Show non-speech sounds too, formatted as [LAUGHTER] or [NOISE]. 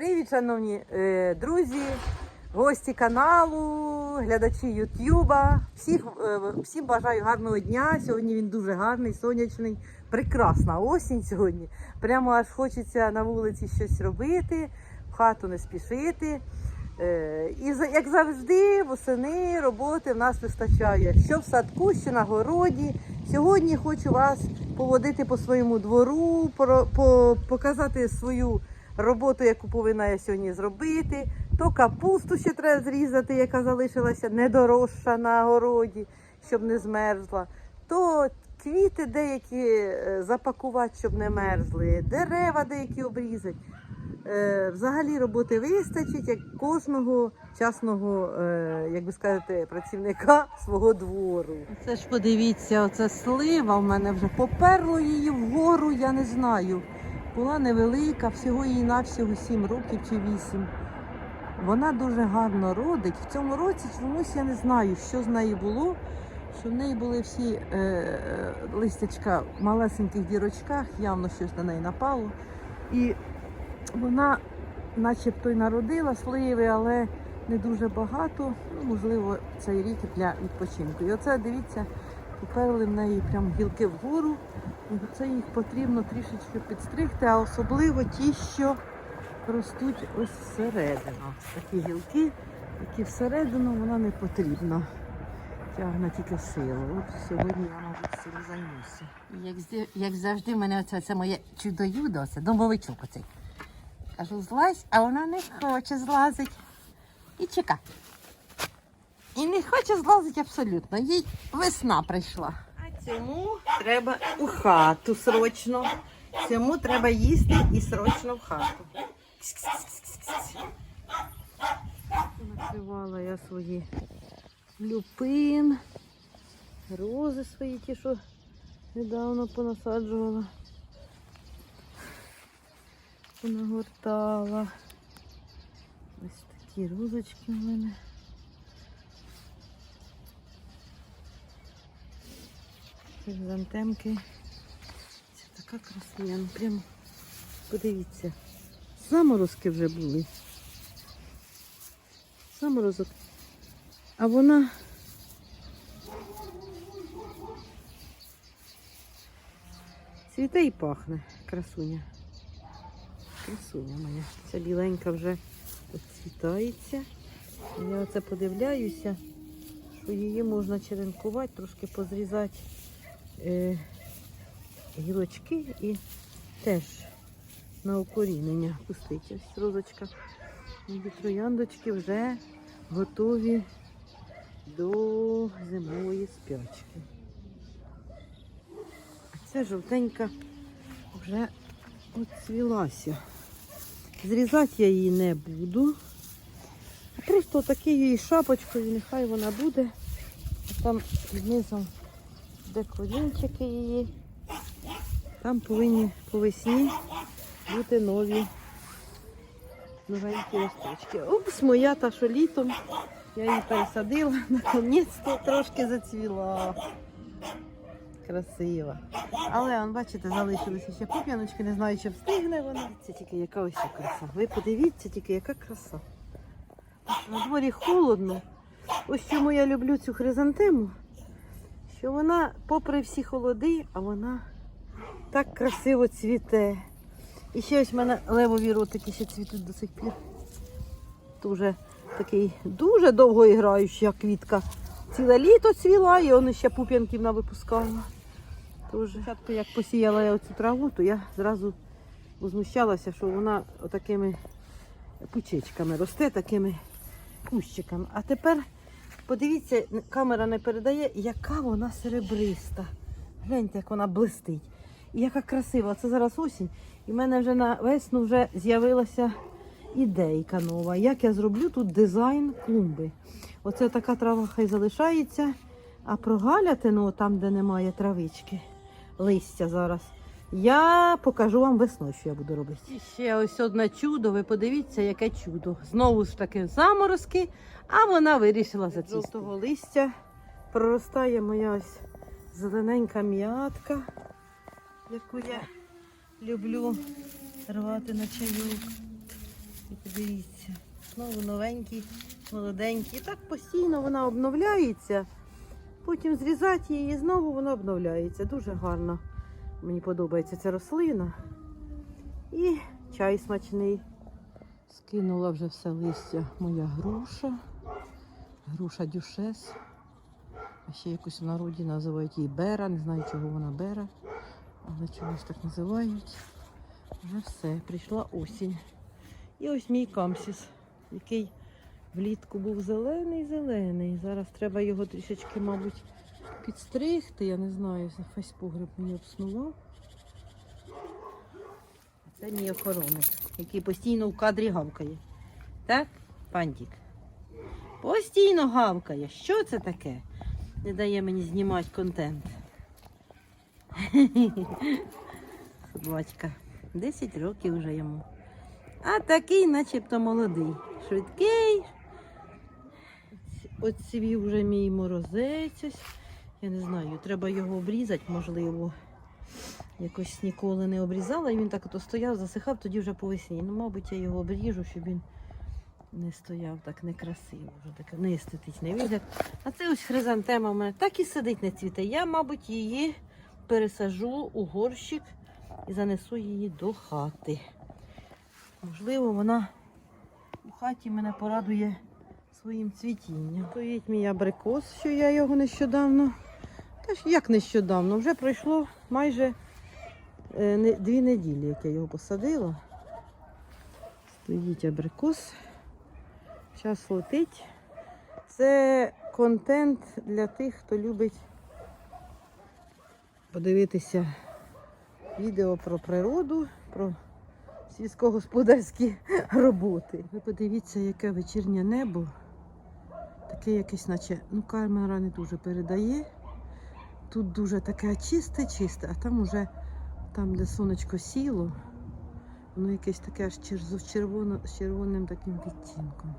Привіт, шановні е, друзі, гості каналу, глядачі Ютуба. Всіх, е, всім бажаю гарного дня. Сьогодні він дуже гарний, сонячний, прекрасна осінь сьогодні. Прямо аж хочеться на вулиці щось робити, в хату не спішити. Е, І як завжди, восени роботи в нас вистачає. Що в садку, що на городі. Сьогодні хочу вас поводити по своєму двору, поро- по, показати свою роботу, яку повинна я сьогодні зробити. То капусту ще треба зрізати, яка залишилася недорожча на городі, щоб не змерзла. То квіти деякі е, запакувати, щоб не мерзли, дерева деякі обрізати. Е, Взагалі роботи вистачить як кожного часного, е, як би сказати, працівника свого двору. Це ж подивіться, оце слива в мене вже поперло її вгору, я не знаю. Була невелика, всього їй навсього 7 років чи 8. Вона дуже гарно родить. В цьому році чомусь я не знаю, що з нею було. Що в неї були всі е, е, листячка в малесеньких дірочках, явно щось на неї напало. І вона начебто й народила сливи, але не дуже багато. Ну, можливо, цей рік для відпочинку. І оце дивіться, поперли в неї прям гілки вгору. І це їх потрібно трішечки підстригти, а особливо ті, що ростуть ось всередину. Такі гілки, які всередину вона не потрібна. Тягне тільки силу. От сьогодні я, мабуть, цим займуся. Як, як завжди, мене оце, це моє чудо-юдо, це домовичок оцей. Кажу, злазь, а вона не хоче злазить. І чека. Не хоче злазити абсолютно. Їй весна прийшла. А цьому треба у хату срочно. Цьому треба їсти і срочно в хату. Накривала я свої люпин, рози свої ті, що недавно понасаджувала. Понагортала. Ось такі розочки в мене. Хризантемки. Це така красуня. Ну прям подивіться. Заморозки вже були. Заморозок. А вона. Цвіте і пахне, красуня. Красуня моя. Ця біленька вже відцвітається. Я оце подивляюся, що її можна черенкувати, трошки позрізати е, гілочки і теж на укорінення пустити. Ось розочка. Трояндочки вже готові до зимової спячки. А ця жовтенька вже оцвілася. Зрізати я її не буду. Просто такі її шапочкою, нехай вона буде. А там знизу де корінчики її. Там повинні по весні бути нові новенькі листочки. Упс, моя та, що літом я її пересадила, [LAUGHS] наконець-то трошки зацвіла. Красива. Але, он, бачите, залишилися ще пуп'яночки, не знаю, чи встигне вона. Це тільки яка ось краса. Ви подивіться, тільки яка краса. На дворі холодно. Ось чому я люблю цю хризантему що вона, попри всі холоди, а вона так красиво цвіте. І ще ось в мене левові ротики ще цвітуть до сих пір. Дуже такий дуже довго іграюча квітка. Ціле літо цвіла і он ще пуп'янків навипускала. Спочатку як посіяла я оцю траву, то я зразу возмущалася, що вона отакими пучечками росте, такими кущиками. А тепер Подивіться, камера не передає, яка вона серебриста. Гляньте, як вона блистить. І яка красива. Це зараз осінь. І в мене вже на весну вже з'явилася ідейка нова. Як я зроблю тут дизайн клумби. Оце така трава хай залишається. А прогалятину, там, де немає травички, листя зараз, я покажу вам весною, що я буду робити. І ще ось одне чудо. Ви подивіться, яке чудо. Знову ж таки заморозки, а вона вирішила зацвісти. З жовтого листя проростає моя ось зелененька м'ятка, яку я люблю рвати на чайок. І Дивіться, знову новенький, молоденький. І так постійно вона обновляється. Потім зрізати її і знову вона обновляється. Дуже гарно. Мені подобається ця рослина. І чай смачний. Скинула вже все листя моя груша. Груша дюшес. А ще якусь в народі називають її бера. Не знаю, чого вона бера. Але чогось так називають. Вже все, прийшла осінь. І ось мій камсіс, який влітку був зелений-зелений. Зараз треба його трішечки, мабуть, підстригти. Я не знаю, весь погреб мені обснував. Це мій охоронець, який постійно в кадрі гавкає. Так, пандік? Постійно гавкає. Що це таке? Не дає мені знімати контент. [LAUGHS] Собачка. 10 років вже йому. А такий, начебто молодий. Швидкий. Оцвів вже мій морозець. Я не знаю, треба його обрізати, можливо. Якось ніколи не обрізала, і він так ото стояв, засихав, тоді вже по весні. Ну, мабуть, я його обріжу, щоб він не стояв так некрасиво, вже таке неестетичний вигляд. А це ось хризантема в мене так і сидить не цвіте. Я, мабуть, її пересажу у горщик і занесу її до хати. Можливо, вона у хаті мене порадує своїм цвітінням. Стоїть мій абрикос, що я його нещодавно. Та як нещодавно, вже пройшло майже е, дві неділі, як я його посадила. Стоїть абрикос. Зараз летить. Це контент для тих, хто любить подивитися відео про природу, про сільськогосподарські [LAUGHS] роботи. Ви подивіться, яке вечірнє небо. Таке якесь, наче, ну камера не дуже передає. Тут дуже таке чисте-чисте, а там уже, там, де сонечко сіло, воно якесь таке аж з з червоним таким відтінком.